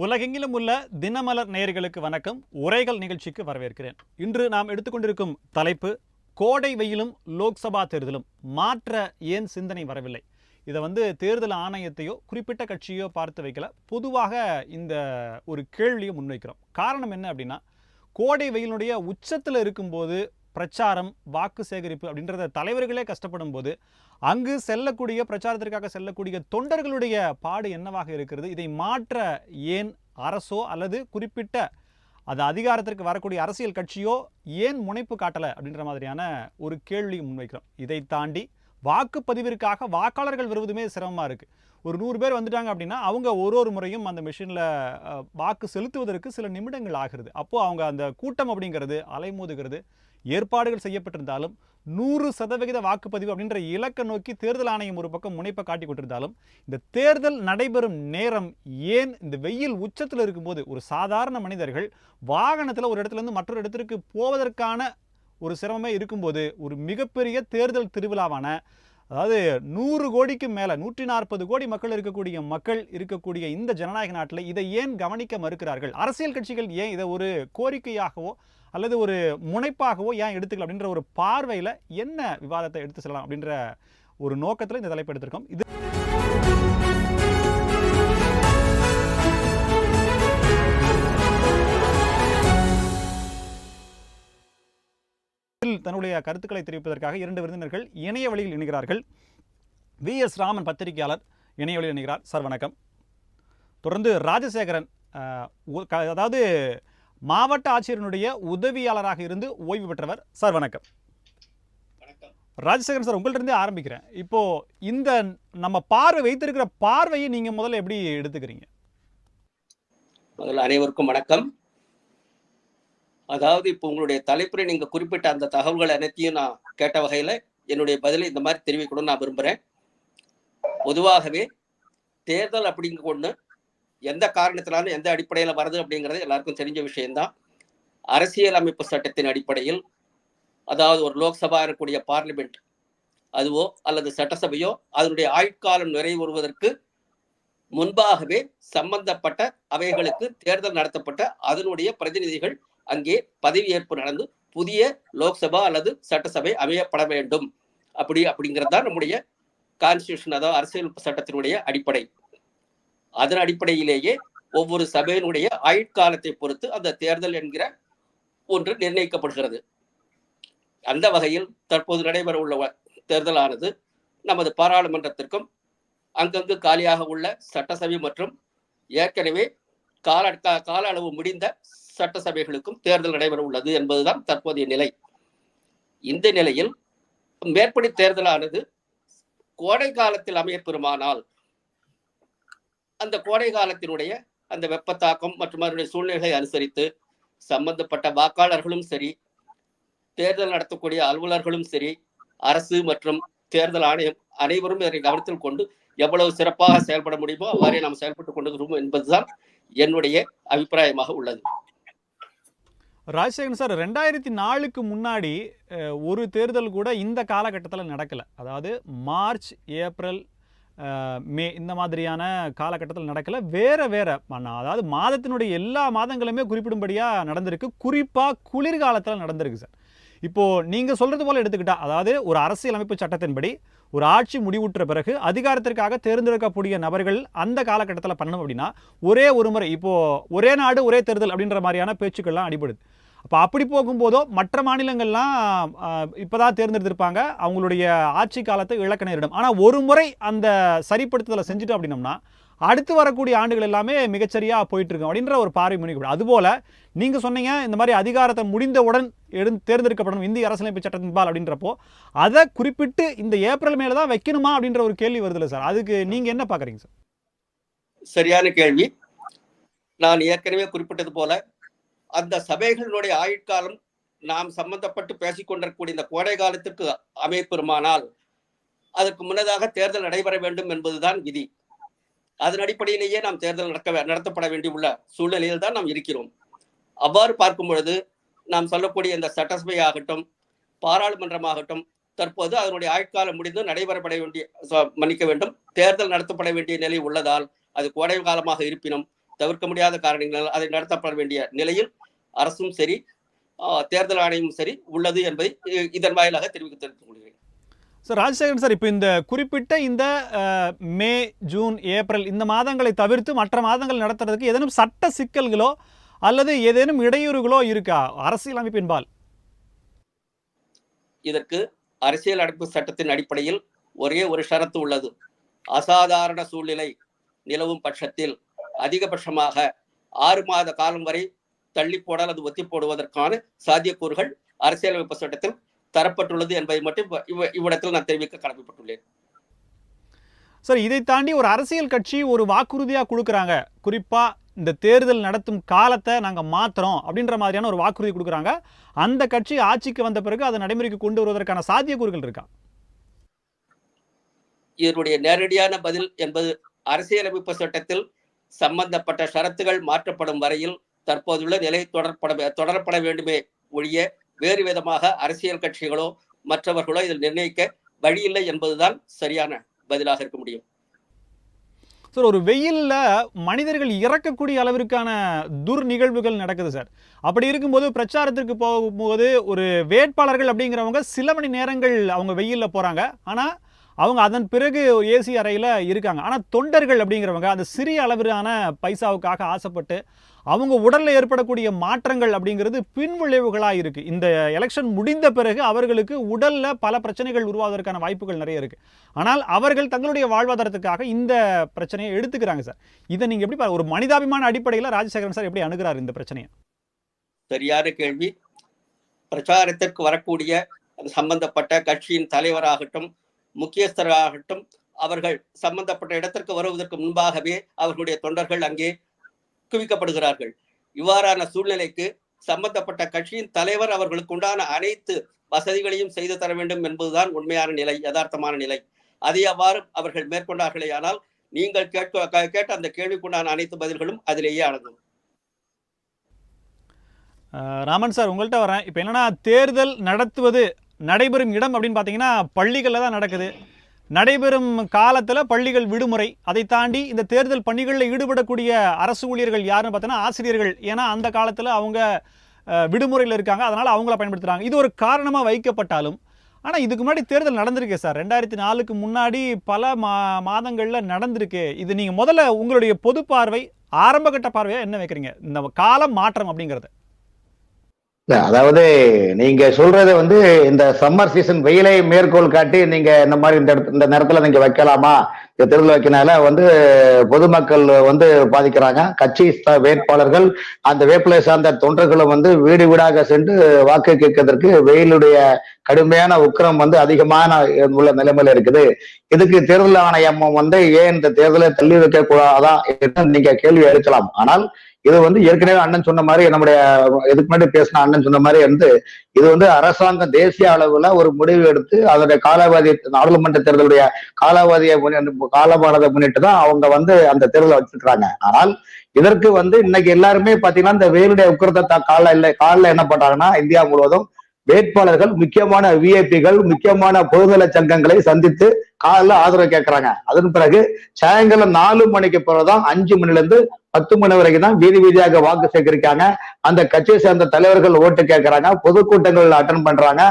உலகெங்கிலும் உள்ள தினமலர் நேயர்களுக்கு வணக்கம். உரைகள் நிகழ்ச்சிக்கு வரவேற்கிறேன். இன்று நாம் எடுத்துக்கொண்டிருக்கும் தலைப்பு கோடை வெயிலும் லோக்சபா தேர்தலும். மாற்ற ஏன் சிந்தனை வரவில்லை? இதை வந்து தேர்தல் ஆணையத்தையோ குறிப்பிட்ட கட்சியோ பார்த்து வைக்கல. பொதுவாக இந்த ஒரு கேள்வியை முன்வைக்கிறோம். காரணம் என்ன அப்படின்னா கோடை வெயிலுடைய உச்சத்தில் இருக்கும்போது பிரச்சாரம் வாக்கு சேகரிப்பு அப்படின்றத தலைவர்களே கஷ்டப்படும் போது அங்கு செல்லக்கூடிய பிரச்சாரத்திற்காக செல்லக்கூடிய தொண்டர்களுடைய பாடு என்னவாக இருக்கிறது? இதை மாற்ற ஏன் அரசோ அல்லது குறிப்பிட்ட அது அதிகாரத்திற்கு வரக்கூடிய அரசியல் கட்சியோ ஏன் முனைப்பு காட்டலை அப்படின்ற மாதிரியான ஒரு கேள்வி முன்வைக்கிறோம். இதை தாண்டி வாக்குப்பதிவிற்காக வாக்காளர்கள் வருவதுமே சிரமமாக இருக்குது ஒரு நூறு பேர் வந்துட்டாங்க அப்படின்னா அவங்க ஒரு ஒரு முறையும் அந்த மிஷினில் வாக்கு செலுத்துவதற்கு சில நிமிடங்கள் ஆகிறது. அப்போது அவங்க அந்த கூட்டம் அப்படிங்கிறது அலைமோதுகிறது. ஏற்பாடுகள் செய்யப்பட்டிருந்தாலும் நூறு சதவிகித வாக்குப்பதிவு அப்படின்ற இலக்கை நோக்கி தேர்தல் ஆணையம் ஒரு பக்கம் முனைப்பை காட்டி கொண்டிருந்தாலும் இந்த தேர்தல் நடைபெறும் நேரம் ஏன் இந்த வெயில் உச்சத்தில் இருக்கும்போது ஒரு சாதாரண மனிதர்கள் வாகனத்தில் ஒரு இடத்துல இருந்து மற்றொரு இடத்திற்கு போவதற்கான ஒரு சிரமமே இருக்கும்போது ஒரு மிகப்பெரிய தேர்தல் திருவிழாவான அதாவது நூறு கோடிக்கு மேலே நூற்றி நாற்பது கோடி மக்கள் இருக்கக்கூடிய மக்கள் இருக்கக்கூடிய இந்த ஜனநாயக நாட்டில் இதை ஏன் கவனிக்க மறுக்கிறார்கள்? அரசியல் கட்சிகள் ஏன் இதை ஒரு கோரிக்கையாகவோ அல்லது ஒரு முனைப்பாகவோ ஏன் எடுத்துக்கலாம் அப்படின்ற ஒரு பார்வையில் என்ன விவாதத்தை எடுத்து செல்லலாம் அப்படின்ற ஒரு நோக்கத்தில் இந்த தலைப்பு எடுத்திருக்கோம். இது இதில் தன்னுடைய கருத்துக்களை தெரிவிப்பதற்காக இரண்டு விருந்தினர்கள் இணைய வழியில் இணைகிறார்கள். வி. எஸ். ராமன் பத்திரிகையாளர் இணைய வழியில் இணைகிறார். சார் வணக்கம். தொடர்ந்து ராஜசேகரன் அதாவது மாவட்ட ஆட்சியரினுடைய உதவியாளராக இருந்து ஓய்வு பெற்றவர். சார் வணக்கம். ராஜசேகரன் சார் உங்கள்ட்ட இருந்தே ஆரம்பிக்கிறேன். இப்போ இந்த நம்ம பார்வை வைத்திருக்கிற பார்வையை நீங்க முதல்ல எப்படி எடுத்துக்கிறீங்க? முதல்ல அனைவருக்கும் வணக்கம். அதாவது இப்போ உங்களுடைய தலைப்புரை நீங்க குறிப்பிட்ட அந்த தகவல்கள் அனைத்தையும் நான் கேட்ட வகையில என்னுடைய பதிலை இந்த மாதிரி தெரிவிக்கணும்னு நான் விரும்புறேன். பொதுவாகவே தேர்தல் அப்படிங்க ஒண்ணு எந்த காரணத்தினாலும் எந்த அடிப்படையில் வருது அப்படிங்கிறது எல்லாருக்கும் தெரிஞ்ச விஷயம்தான். அரசியல் அமைப்பு சட்டத்தின் அடிப்படையில் அதாவது ஒரு லோக்சபா இருக்கக்கூடிய பார்லிமெண்ட் அதுவோ அல்லது சட்டசபையோ அதனுடைய ஆயுட்காலம் நிறைவுறுவதற்கு முன்பாகவே சம்பந்தப்பட்ட அவைகளுக்கு தேர்தல் நடத்தப்பட்ட அதனுடைய பிரதிநிதிகள் அங்கே பதவியேற்பு நடந்து புதிய லோக்சபா அல்லது சட்டசபை அமையப்பட வேண்டும். அப்படி அப்படிங்கிறது தான் நம்முடைய கான்ஸ்டியூஷன் அதாவது அரசியல் சட்டத்தினுடைய அடிப்படை. அதன் அடிப்படையிலேயே ஒவ்வொரு சபையினுடைய ஆயுட்காலத்தை பொறுத்து அந்த தேர்தல் என்கிற ஒன்று நிர்ணயிக்கப்படுகிறது. அந்த வகையில் தற்போது நடைபெற உள்ள தேர்தலானது நமது பாராளுமன்றத்திற்கும் அங்கங்கு காலியாக உள்ள சட்டசபை மற்றும் ஏற்கனவே கால கால அளவு முடிந்த சட்டசபைகளுக்கும் தேர்தல் நடைபெற உள்ளது என்பதுதான் தற்போதைய நிலை. இந்த நிலையில் மேற்படி தேர்தலானது கோடை காலத்தில் அமையப்பெறுமானால் அந்த கோடை காலத்தினுடைய அந்த வெப்பத்தாக்கம் மற்றும் அதனுடைய சூழ்நிலைகளை அனுசரித்து சம்பந்தப்பட்ட வாக்காளர்களும் சரி தேர்தல் நடத்தக்கூடிய அலுவலர்களும் சரி அரசு மற்றும் தேர்தல் ஆணையம் அனைவரும் இதனை கவனத்தில் கொண்டு எவ்வளவு சிறப்பாக செயல்பட முடியுமோ அவ்வாறே நாம் செயல்பட்டுக் கொண்டிருக்கிறோம் என்பதுதான் என்னுடைய அபிப்பிராயமாக உள்ளது. ராஜசேகரன் சார் ரெண்டாயிரத்தி நாலுக்கு முன்னாடி ஒரு தேர்தல் கூட இந்த காலகட்டத்தில் நடக்கலை. அதாவது மார்ச் ஏப்ரல் மே இந்த மாதிரியான காலகட்டத்தில் நடக்கலை. வேறு வேறு ம- அதாவது மாதத்தினுடைய எல்லா மாதங்களுமே குறிப்பிடும்படியாக நடந்திருக்கு. குறிப்பாக குளிர்காலத்தில் நடந்திருக்கு சார். இப்போது நீங்கள் சொல்கிறது போல எடுத்துக்கிட்டால் அதாவது ஒரு அரசியலமைப்பு சட்டத்தின்படி ஒரு ஆட்சி முடிவுற்ற பிறகு அதிகாரத்திற்காக தேர்ந்தெடுக்கக்கூடிய நபர்கள் அந்த காலகட்டத்தில் பண்ணணும் அப்படின்னா ஒரே ஒரு முறை ஒரே நாடு ஒரே தேர்தல் அப்படின்ற மாதிரியான பேச்சுக்கள்லாம் அடிபடுது. அப்போ அப்படி போகும்போதோ மற்ற மாநிலங்கள்லாம் இப்போ தான் தேர்ந்தெடுத்திருப்பாங்க. அவங்களுடைய ஆட்சி காலத்தை இழக்க நேரிடும். ஆனால் ஒரு முறை அந்த சரிப்படுத்துதலை செஞ்சுட்டோம் அப்படின்னம்னா அடுத்து வரக்கூடிய ஆண்டுகள் எல்லாமே மிகச்சரியா போயிட்டுருக்கும் அப்படின்ற ஒரு பார்வை முன்னிக்கப்படும் அதுபோல நீங்க சொன்னீங்க இந்த மாதிரி அதிகாரத்தை முடிந்தவுடன் எடு தேர்ந்தெடுக்கப்படணும் இந்திய அரசியலமைப்பு சட்டத்தின்பால் அப்படின்றப்போ அதை குறிப்பிட்டு இந்த ஏப்ரல் மேலே தான் வைக்கணுமா அப்படின்ற ஒரு கேள்வி வருதுல்ல சார். அதுக்கு நீங்கள் என்ன பார்க்குறீங்க சார்? சரியான கேள்வி. நான் ஏற்கனவே குறிப்பிட்டது போல அந்த சபைகளினுடைய ஆயுட்காலம் நாம் சம்பந்தப்பட்டு பேசிக் கொண்டிருக்கக்கூடிய இந்த கோடை காலத்திற்கு அமைப்பெருமானால் அதற்கு முன்னதாக தேர்தல் நடைபெற வேண்டும் என்பதுதான் விதி. அதன் அடிப்படையிலேயே நாம் தேர்தல் நடக்க நடத்தப்பட வேண்டியுள்ள சூழ்நிலையில் தான் நாம் இருக்கிறோம். அவ்வாறு பார்க்கும் பொழுது நாம் சொல்லக்கூடிய இந்த சட்டசபை ஆகட்டும் பாராளுமன்றமாகட்டும் தற்போது அதனுடைய ஆயுட்காலம் முடிந்து நடைபெறப்பட வேண்டிய ச- மன்னிக்க வேண்டும். தேர்தல் நடத்தப்பட வேண்டிய நிலை உள்ளதால் அது கோடை காலமாக இருப்பினும் தவிர்க்க முடியாத காரணங்களால் அதை நடத்தப்பட வேண்டிய நிலையில் அரசும் சரி தேர்தல் ஆணையமும் சரி உள்ளது என்பதை இதன் வாயிலாக தெரிவிக்க தெரிவித்துக் கொள்கிறேன். சார் ராஜசேகரன் சார் இப்போ இந்த குறிப்பிட்ட இந்த மே ஜூன் ஏப்ரல் இந்த மாதங்களை தவிர்த்து மற்ற மாதங்கள் நடத்துறதுக்கு ஏதேனும் சட்ட சிக்கல்களோ அல்லது ஏதேனும் இடையூறுகளோ இருக்கா அரசியல் அமைப்பின்பால் இதற்கு அரசியல் அமைப்பு சட்டத்தின் அடிப்படையில் ஒரே ஒரு ஷரத்து உள்ளது. அசாதாரண சூழ்நிலை நிலவும் பட்சத்தில் அதிகபட்சமாக ஆறு மாத காலம் வரை தள்ளி போட அல்லது ஒத்தி போடுவதற்கான சாத்தியக்கூறுகள் அரசியலமைப்பு சட்டத்தில் தரப்பட்டுள்ளது என்பதை மட்டும் இவ- இவ- இவ்விடத்தில் நான் தெரிவிக்க கடமைப்பட்டுள்ளேன். சார் இதை தாண்டி ஒரு அரசியல் கட்சி ஒரு வாக்குறுதியாக கொடுக்குறாங்க. குறிப்பா இந்த தேர்தல் நடத்தும் காலத்தை நாங்கள் மாத்துறோம் அப்படின்ற மாதிரியான ஒரு வாக்குறுதி கொடுக்குறாங்க. அந்த கட்சி ஆட்சிக்கு வந்த பிறகு அதை நடைமுறைக்கு கொண்டு வருவதற்கான சாத்தியக்கூறுகள் இருக்கா? இதனுடைய நேரடியான பதில் என்பது அரசியலமைப்பு சட்டத்தில் சம்பந்தப்பட்ட ஷரத்துகள் மாற்றப்படும் வரையில் தற்போதுள்ள நிலை தொடரப்பட தொடரப்பட வேண்டுமே ஒழிய வேறு விதமாக அரசியல் கட்சிகளோ மற்றவர்களோ இதில் நிர்ணயிக்க வழியில்லை என்பதுதான் சரியான பதிலாக இருக்க முடியும். சார் ஒரு வெயில்ல மனிதர்கள் இறக்கக்கூடிய அளவிற்கான துர் நிகழ்வுகள் நடக்குது சார். அப்படி இருக்கும்போது பிரச்சாரத்திற்கு போகும்போது ஒரு வேட்பாளர்கள் அப்படிங்கிறவங்க சில மணி நேரங்கள் அவங்க வெயில்ல போறாங்க. ஆனால் அவங்க அதன் பிறகு ஏசி அறையில் இருக்காங்க. ஆனால் தொண்டர்கள் அப்படிங்கிறவங்க அந்த சிறிய அளவிலான பைசாவுக்காக ஆசைப்பட்டு அவங்க உடலில் ஏற்படக்கூடிய மாற்றங்கள் அப்படிங்கிறது பின்விளைவுகளாக இருக்குது இந்த எலெக்ஷன் முடிந்த பிறகு அவர்களுக்கு உடலில் பல பிரச்சனைகள் உருவாவதற்கான வாய்ப்புகள் நிறைய இருக்குது ஆனால் அவர்கள் தங்களுடைய வாழ்வாதாரத்துக்காக இந்த பிரச்சனையை எடுத்துக்கிறாங்க சார். இதை நீங்கள் எப்படி பாரு- ஒரு மனிதாபிமான அடிப்படையில் ராஜசேகரன் சார் எப்படி அணுகிறார் இந்த பிரச்சனையை? சரியான கேள்வி. பிரச்சாரத்திற்கு வரக்கூடிய சம்பந்தப்பட்ட கட்சியின் தலைவராகட்டும் முக்கியஸ்தராகட்டும் அவர்கள் சம்பந்தப்பட்ட இடத்திற்கு வருவதற்கு முன்பாகவே அவர்களுடைய தொண்டர்கள் அங்கே குவிக்கப்படுகிறார்கள் இவ்வாறான சூழ்நிலைக்கு சம்பந்தப்பட்ட கட்சியின் தலைவர் அவர்களுக்கு உண்டான அனைத்து வசதிகளையும் செய்து தர வேண்டும் என்பதுதான் உண்மையான நிலை யதார்த்தமான நிலை. அதை அவ்வாறு அவர்கள் மேற்கொண்டார்களே ஆனால் நீங்கள் கேட்க கேட்ட அந்த கேள்விக்குண்டான அனைத்து பதில்களும் அதிலேயே அடங்கும். ராமன் சார் உங்கள்கிட்ட வரேன். இப்போ என்னன்னா தேர்தல் நடத்துவது நடைபெறும் இடம் அப்படின்னு பார்த்தீங்கன்னா பள்ளிகளில் தான் நடக்குது. நடைபெறும் காலத்தில் பள்ளிகள் விடுமுறை. அதை தாண்டி இந்த தேர்தல் பணிகளில் ஈடுபடக்கூடிய அரசு ஊழியர்கள் யாருன்னு பார்த்தீங்கன்னா ஆசிரியர்கள். ஏன்னா அந்த காலத்தில் அவங்க விடுமுறையில் இருக்காங்க. அதனால் அவங்கள பயன்படுத்துகிறாங்க இது ஒரு காரணமாக வைக்கப்பட்டாலும் ஆனால் இதுக்கு முன்னாடி தேர்தல் நடந்திருக்கே சார். ரெண்டாயிரத்தி நாலுக்கு முன்னாடி பல மா மாதங்களில் நடந்திருக்கு. இது நீங்கள் முதல்ல உங்களுடைய பொது பார்வை ஆரம்பகட்ட பார்வையாக என்ன வைக்கிறீங்க? இந்த காலம் மாற்றம் அப்படிங்கிறது. அதாவது நீங்க சொல்றது வந்து இந்த சம்மர் சீசன் வெயிலை மேற்கோள் காட்டி நீங்க இந்த மாதிரி இந்த இடத்து- இந்த நேரத்துல நீங்க வைக்கலாமா? இந்த தேர்தல் வைக்கனால வந்து பொதுமக்கள் வந்து பாதிக்கிறாங்க. கட்சி வேட்பாளர்கள் அந்த வேப்பிலை சார்ந்த தொண்டர்களும் வந்து வீடு வீடாக சென்று வாக்கு கேட்கறதற்கு வெயிலுடைய கடுமையான உக்கிரம் வந்து அதிகமான உள்ள நிலைமையில இருக்குது. இதுக்கு தேர்தல் ஆணையம் வந்து ஏன் இந்த தேர்தலை தள்ளி வைக்க கூடாதான் என்று நீங்க கேள்வி எழுக்கலாம் ஆனால் இது வந்து ஏற்கனவே அண்ணன் சொன்ன மாதிரி நம்முடைய இதுக்கு முன்னாடி பேசின அண்ணன் சொன்ன மாதிரி வந்து இது வந்து அரசாங்கம் தேசிய அளவுல ஒரு முடிவு எடுத்து அதோடைய காலாவதி நாடாளுமன்ற தேர்தலுடைய காலாவதியை முன்னிட்டு- காலமானதை முன்னிட்டு தான் அவங்க வந்து அந்த தேர்தலை வச்சிருக்காங்க ஆனால் இதற்கு வந்து இன்னைக்கு எல்லாருமே பாத்தீங்கன்னா இந்த வெயிலுடைய உக்கிரத்தை கால இல்லை காலில் என்ன பண்றாங்கன்னா இந்தியா முழுவதும் வேட்பாளர்கள் முக்கியமான விஐபிகள் முக்கியமான பொதுநல சங்கங்களை சந்தித்து காலில் ஆதரவு கேட்கறாங்க. அதன் பிறகு சாயங்காலம் நாலு மணிக்கு பிறகுதான் அஞ்சு மணில இருந்து பத்து மணி வரைக்கும் தான் வீதி வீதியாக வாக்கு சேகரிக்காங்க. அந்த கட்சியை சேர்ந்த தலைவர்கள் ஓட்டு கேட்கறாங்க. பொதுக்கூட்டங்கள் அட்டன் பண்றாங்க.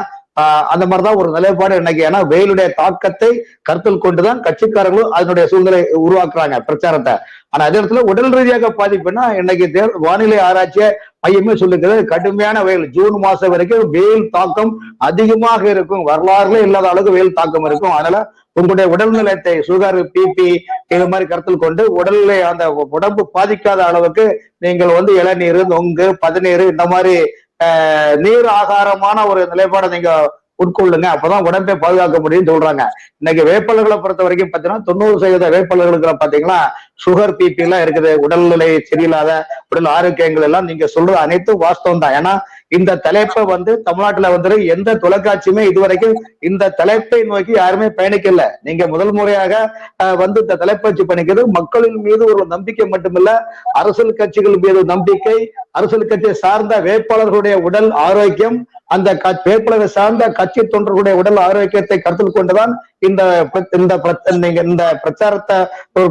ஆஹ் அந்த மாதிரிதான் ஒரு நிலைப்பாடு இன்னைக்கு. ஏன்னா வெயிலுடைய தாக்கத்தை கருத்தில் கொண்டுதான் கட்சிக்காரங்களும் அதனுடைய சூழ்நிலை உருவாக்குறாங்க பிரச்சாரத்தை. ஆனா அதே இடத்துல உடல் ரீதியாக பாதிப்புன்னா இன்னைக்கு வானிலை ஆராய்ச்சியை மையமே சொல்லுகிறது கடுமையான வெயில். ஜூன் மாசம் வரைக்கும் வெயில் தாக்கம் அதிகமாக இருக்கும். வரலாறுல இல்லாத அளவுக்கு வெயில் தாக்கம் இருக்கும். அதனால உங்களுடைய உடல்நிலையத்தை சுகர் பிபி இது மாதிரி கருத்தில் கொண்டு உடல்ல அந்த உடம்பு பாதிக்காத அளவுக்கு நீங்கள் வந்து இளநீர் நொங்கு பதநீர் இந்த மாதிரி ஆஹ், நீர் ஆகாரமான ஒரு நிலைப்பாடை நீங்க உட்கொள்ளுங்க. அப்பதான் உடம்பை பாதுகாக்க முடியும்னு சொல்றாங்க. இன்னைக்கு வேட்பாளர்களை பொறுத்த வரைக்கும் பாத்தீங்கன்னா தொண்ணூறு சதவீத வேட்பாளர்களுக்கு பாத்தீங்கன்னா சுகர் பிபி எல்லாம் இருக்குது உடல்நிலை சரியில்லாத உடல் ஆரோக்கியங்கள் எல்லாம் நீங்க சொல்றது அனைத்தும் வாஸ்தவம் தான். ஏன்னா இந்த தலைப்பை வந்து தமிழ்நாட்டுல வந்து எந்த தொலைக்காட்சியுமே இதுவரைக்கும் இந்த தலைப்பை நோக்கி யாருமே பயணிக்கல. நீங்க முதல் முறையாக வந்து இந்த தலைப்பை வச்சு பயணிக்கிறது மக்களின் மீது ஒரு நம்பிக்கை மட்டுமில்ல அரசியல் கட்சிகள் மீது நம்பிக்கை அரசியல் கட்சியை சார்ந்த வேட்பாளர்களுடைய உடல் ஆரோக்கியம் அந்த வேட்பாளரை சார்ந்த கட்சி தொண்டர்களுடைய உடல் ஆரோக்கியத்தை கருத்தில் கொண்டுதான் இந்த இந்த இந்த பிரச்சாரத்தை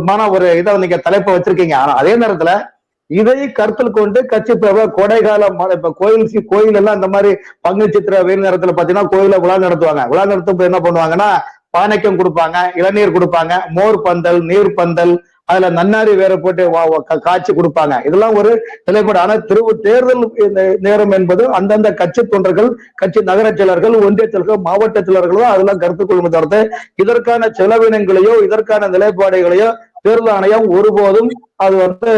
மான ஒரு இதை நீங்க தலைப்பை வச்சிருக்கீங்க. ஆனா அதே நேரத்துல இதை கருத்தில் கொண்டு கட்சி இப்ப கோடைகாலம் இப்ப கோயில் கோயில் எல்லாம் இந்த மாதிரி பங்கு சித்திர வெயில் நேரத்துல பாத்தீங்கன்னா கோயில விழா நடத்துவாங்க. விழா நடத்தும் போது என்ன பண்ணுவாங்கன்னா பானைக்கம் கொடுப்பாங்க இளநீர் கொடுப்பாங்க மோர் பந்தல் நீர் பந்தல் அதுல நன்னாரி வேற போட்டு வா- காய்ச்சி கொடுப்பாங்க. இதெல்லாம் ஒரு நிலைப்பாடு ஆனா திருவு தேர்தல் நேரம் என்பது அந்தந்த கட்சி தொண்டர்கள் கட்சி நகர செயலர்கள் ஒன்றிய செயலர்கள் மாவட்ட செயலர்களோ அதெல்லாம் கருத்து கொள்ளுமே தவிர்த்து இதற்கான செலவினங்களையோ இதற்கான நிலைப்பாடுகளையோ தேர்தல் ஆணையம் ஒருபோதும் அது வந்து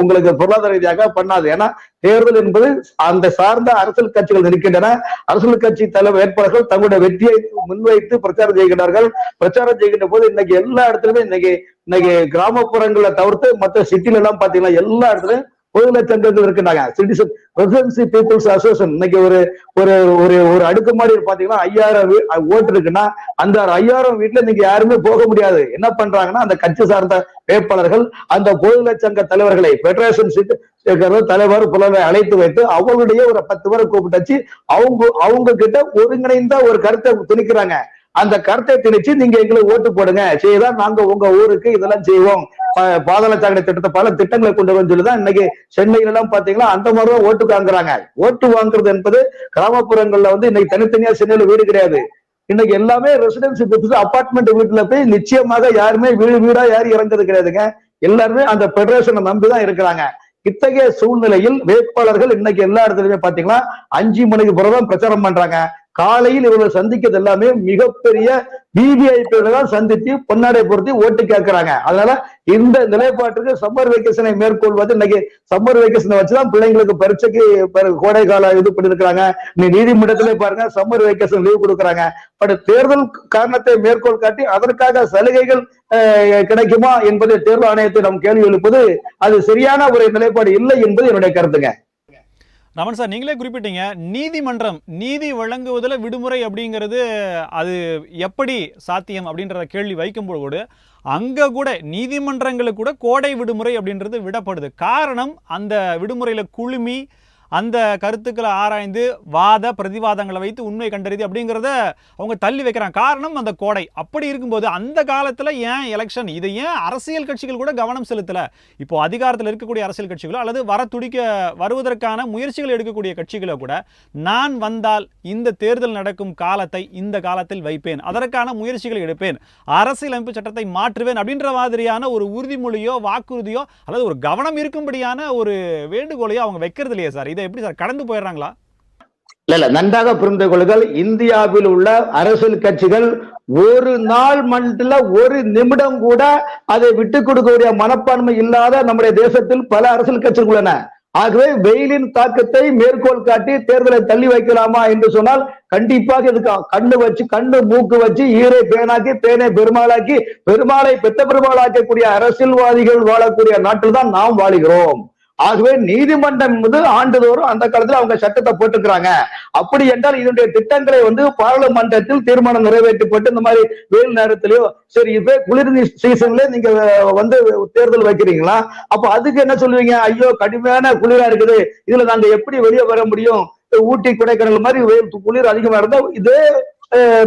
உங்களுக்கு பொருளாதார ரீதியாக பண்ணாது. ஏன்னா தேர்தல் என்பது அந்த சார்ந்த அரசியல் கட்சிகள் இருக்கின்றன. அரசியல் கட்சி தலைவர் வேட்பாளர்கள் தங்களுடைய வெற்றியை முன்வைத்து பிரச்சாரம் செய்கின்றார்கள். பிரச்சாரம் செய்கின்ற போது இன்னைக்கு எல்லா இடத்துலயுமே இன்னைக்கு இன்னைக்கு கிராமப்புறங்களை தவிர்த்து மற்ற சிட்டில எல்லாம் பாத்தீங்கன்னா எல்லா இடத்துலயும் பொதுநல சங்கங்கள் இருக்கின்றாங்க. சிட்டிசன் ரெசிடென்சி பீப்புள்ஸ் அசோசியேஷன் இன்னைக்கு ஒரு ஒரு ஒரு ஒரு அடுக்குமாடி பாத்தீங்கன்னா ஐயாயிரம் ஓட்டு இருக்குன்னா அந்த ஐயாயிரம் வீட்டுல இன்னைக்கு யாருமே போக முடியாது. என்ன பண்றாங்கன்னா அந்த கட்சி சார்ந்த வேட்பாளர்கள் அந்த பொதுநல சங்க தலைவர்களை பெடரேஷன் இருக்கிற தலைவர் புலவை அழைத்து வைத்து அவங்களுடைய ஒரு பத்து பேரை கூப்பிட்டு வச்சு அவங்க அவங்க கிட்ட ஒருங்கிணைந்த ஒரு கருத்தை திணிக்கிறாங்க. அந்த கருத்தை திணிச்சு நீங்க எங்களுக்கு ஓட்டு போடுங்க. செய்தா நாங்க உங்க ஊருக்கு இதெல்லாம் செய்வோம். பாதாளச்சாக்கடை திட்டத்தை பல திட்டங்களை கொண்டு வந்து சொல்லிதான் இன்னைக்கு சென்னையில எல்லாம் பாத்தீங்கன்னா அந்த மாதிரிதான் ஓட்டு வாங்குறாங்க. ஓட்டு வாங்குறது என்பது கிராமப்புறங்கள்ல வந்து இன்னைக்கு தனித்தனியா சென்னையில வீடு கிடையாது. இன்னைக்கு எல்லாமே ரெசிடென்சி பிடிச்சது அபார்ட்மெண்ட் வீட்டுல போய் நிச்சயமாக யாருமே வீடு வீடா யாரும் இறங்குறது கிடையாதுங்க. எல்லாருமே அந்த பெடரேஷனை நம்பிதான் இருக்கிறாங்க. இத்தகைய சூழ்நிலையில் வேட்பாளர்கள் இன்னைக்கு எல்லா இடத்துலயுமே பாத்தீங்கன்னா அஞ்சு மணிக்கு பிறகு பிரச்சாரம் பண்றாங்க. காலையில் இவர்கள் சந்திக்கிறது எல்லாமே மிகப்பெரிய பிபிஐபிகளை தான் சந்தித்து பொன்னாடை பொருத்தி ஓட்டு கேட்கிறாங்க. அதனால இந்த நிலைப்பாட்டுக்கு சம்மர் வெக்கேஷனை மேற்கொள்வது இன்னைக்கு சம்மர் வெக்கேஷனை வச்சுதான் பிள்ளைங்களுக்கு பரீட்சைக்கு கோடை கால இது பண்ணிருக்கிறாங்க நீ நீதிமன்றத்திலே பாருங்க சம்மர் வெக்கேஷன் லீவ் கொடுக்குறாங்க. பட் தேர்தல் காரணத்தை மேற்கோள் காட்டி அதற்காக சலுகைகள் கிடைக்குமா என்பதை தேர்தல் ஆணையத்தை நாம் கேள்வி எழுப்பது அது சரியான ஒரு நிலைப்பாடு இல்லை என்பது என்னுடைய கருத்துங்க. நமன் சார் நீங்களே குறிப்பிட்டீங்க நீதிமன்றம் நீதி வழங்குவதில் விடுமுறை அப்படிங்கிறது அது எப்படி சாத்தியம் அப்படின்றத கேள்வி வைக்கும்போது கூட அங்கே கூட நீதிமன்றங்களுக்கு கூட கோடை விடுமுறை அப்படின்றது விடப்படுது. காரணம் அந்த விடுமுறையில் குழுமி அந்த கருத்துக்களை ஆராய்ந்து வாத பிரதிவாதங்களை வைத்து உண்மை கண்டறிது அப்படிங்கிறத அவங்க தள்ளி வைக்கிறாங்க. காரணம் அந்த கோடை. அப்படி இருக்கும்போது அந்த காலத்தில் ஏன் எலெக்ஷன் இதை ஏன் அரசியல் கட்சிகள் கூட கவனம் செலுத்தலை? இப்போ அதிகாரத்தில் இருக்கக்கூடிய அரசியல் கட்சிகளோ அல்லது வர துடிக்க வருவதற்கான முயற்சிகள் எடுக்கக்கூடிய கட்சிகளோ கூட நான் வந்தால் இந்த தேர்தல் நடக்கும் காலத்தை இந்த காலத்தில் வைப்பேன். அதற்கான முயற்சிகளை எடுப்பேன். அரசியலமைப்பு சட்டத்தை மாற்றுவேன் அப்படின்ற மாதிரியான ஒரு உறுதிமொழியோ வாக்குறுதியோ அல்லது ஒரு கவனம் இருக்கும்படியான ஒரு வேண்டுகோளையோ அவங்க வைக்கிறது இல்லையா சார். இதை எப்படி சார் கடந்து போயிடுறாங்களா? இல்ல இல்ல நன்றாக புரிந்து கொள்ளுங்கள். இந்தியாவில் உள்ள அரசியல் கட்சிகள் ஒரு நாள் மண்டல ஒரு நிமிடம் கூட அதை விட்டுக் கொடுக்கக்கூடிய மனப்பான்மை இல்லாத நம்முடைய தேசத்தில் பல அரசியல் கட்சிகள் உள்ளன. ஆகவே வெயிலின் தாக்கத்தை மேற்கோள் காட்டி தேர்தலை தள்ளி வைக்கலாமா என்று சொன்னால் கண்டிப்பாக இதுக்கு கண்ணு வச்சு கண்ணு மூக்கு வச்சு ஈரை பேனாக்கி தேனை பெருமாளாக்கி பெருமாளை பெத்த பெருமாளாக்கக்கூடிய அரசியல்வாதிகள் வாழக்கூடிய நாட்டில் தான் நாம் வாழுகிறோம். ஆகவே நீதிமன்றம் என்பது ஆண்டுதோறும் அந்த காலத்துல அவங்க சட்டத்தை போட்டுக்கிறாங்க. அப்படி என்றால் இதனுடைய திட்டங்களை வந்து பாராளுமன்றத்தில் தீர்மானம் நிறைவேற்றப்பட்டு இந்த மாதிரி வெயில் நேரத்திலயோ சரி இப்ப குளிர் சீசன்ல நீங்க வந்து தேர்தல் வைக்கிறீங்களா? அப்ப அதுக்கு என்ன சொல்லுவீங்க? ஐயோ கடுமையான குளிரா இருக்குது. இதுல நாங்க எப்படி வெளியே வர முடியும்? ஊட்டி கொடைக்கானல் மாதிரி வெயில் குளிர் அதிகமா இருந்தா இதே